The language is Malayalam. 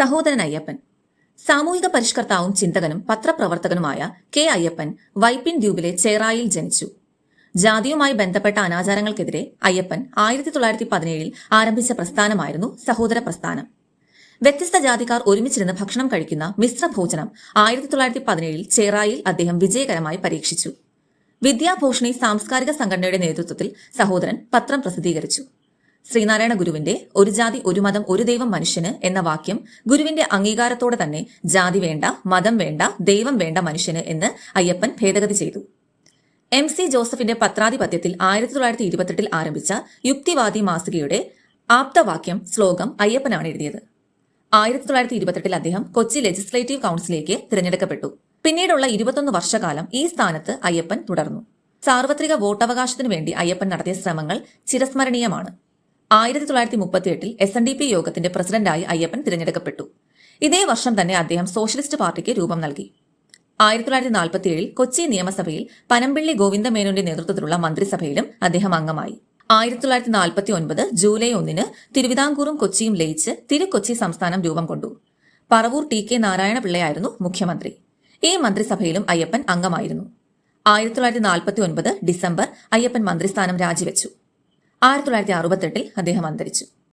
സഹോദരൻ അയ്യപ്പൻ സാമൂഹിക പരിഷ്കർത്താവും ചിന്തകനും പത്രപ്രവർത്തകനുമായ കെ അയ്യപ്പൻ വൈപ്പിൻ ദ്വീപിലെ ചേറായിൽ ജനിച്ചു. ജാതിയുമായി ബന്ധപ്പെട്ട അനാചാരങ്ങൾക്കെതിരെ അയ്യപ്പൻ ആയിരത്തി തൊള്ളായിരത്തി പതിനേഴിൽ ആരംഭിച്ച പ്രസ്ഥാനമായിരുന്നു സഹോദര പ്രസ്ഥാനം വ്യത്യസ്ത ജാതിക്കാർ ഒരുമിച്ചിരുന്ന് ഭക്ഷണം കഴിക്കുന്ന മിശ്ര ഭോജനം ആയിരത്തി തൊള്ളായിരത്തി പതിനേഴിൽ ചേറായിൽ അദ്ദേഹം വിജയകരമായി പരീക്ഷിച്ചു. വിദ്യാഭൂഷണി സാംസ്കാരിക സംഘടനയുടെ നേതൃത്വത്തിൽ സഹോദരൻ പത്രം പ്രസിദ്ധീകരിച്ചു. ശ്രീനാരായണ ഗുരുവിന്റെ ഒരു ജാതി ഒരു മതം ഒരു ദൈവം മനുഷ്യന് എന്ന വാക്യം ഗുരുവിന്റെ അംഗീകാരത്തോടെ തന്നെ ജാതി വേണ്ട മതം വേണ്ട ദൈവം വേണ്ട മനുഷ്യന് എന്ന് അയ്യപ്പൻ ഭേദഗതി ചെയ്തു. എം സി ജോസഫിന്റെ പത്രാധിപത്യത്തിൽ ആയിരത്തി തൊള്ളായിരത്തി ഇരുപത്തെട്ടിൽ ആരംഭിച്ച യുക്തിവാദി മാസികയുടെ ആപ്തവാക്യം ശ്ലോകം അയ്യപ്പനാണ് എഴുതിയത്. ആയിരത്തി തൊള്ളായിരത്തി ഇരുപത്തെട്ടിൽ അദ്ദേഹം കൊച്ചി ലെജിസ്ലേറ്റീവ് കൌൺസിലേക്ക് തിരഞ്ഞെടുക്കപ്പെട്ടു. പിന്നീടുള്ള ഇരുപത്തൊന്ന് വർഷകാലം ഈ സ്ഥാനത്ത് അയ്യപ്പൻ തുടർന്നു. സാർവത്രിക വോട്ടവകാശത്തിനു വേണ്ടി അയ്യപ്പൻ നടത്തിയ ശ്രമങ്ങൾ ചിരസ്മരണീയമാണ്. ആയിരത്തി തൊള്ളായിരത്തി മുപ്പത്തിയെട്ടിൽ എസ് എൻ ഡി പി യോഗത്തിന്റെ പ്രസിഡന്റായി അയ്യപ്പൻ തിരഞ്ഞെടുക്കപ്പെട്ടു. ഇതേ വർഷം തന്നെ അദ്ദേഹം സോഷ്യലിസ്റ്റ് പാർട്ടിക്ക് രൂപം നൽകി. ആയിരത്തി തൊള്ളായിരത്തി നാൽപ്പത്തിയേഴിൽ കൊച്ചി നിയമസഭയിൽ പനമ്പിള്ളി ഗോവിന്ദമേനോന്റെ നേതൃത്വത്തിലുള്ള മന്ത്രിസഭയിലും അദ്ദേഹം അംഗമായി. ആയിരത്തി തൊള്ളായിരത്തി നാൽപ്പത്തി ഒൻപത് ജൂലൈ ഒന്നിന് തിരുവിതാംകൂറും കൊച്ചിയും ലയിച്ച് തിരുക്കൊച്ചി സംസ്ഥാനം രൂപം കൊണ്ടു. പറവൂർ ടി കെ നാരായണപിള്ളയായിരുന്നു മുഖ്യമന്ത്രി. ഈ മന്ത്രിസഭയിലും അയ്യപ്പൻ അംഗമായിരുന്നു. ആയിരത്തി തൊള്ളായിരത്തി നാൽപ്പത്തി ഒൻപത് ഡിസംബർ അയ്യപ്പൻ മന്ത്രിസ്ഥാനം രാജിവെച്ചു. ആയിരത്തി തൊള്ളായിരത്തി അറുപത്തെട്ടിൽ അദ്ദേഹം അന്തരിച്ചു.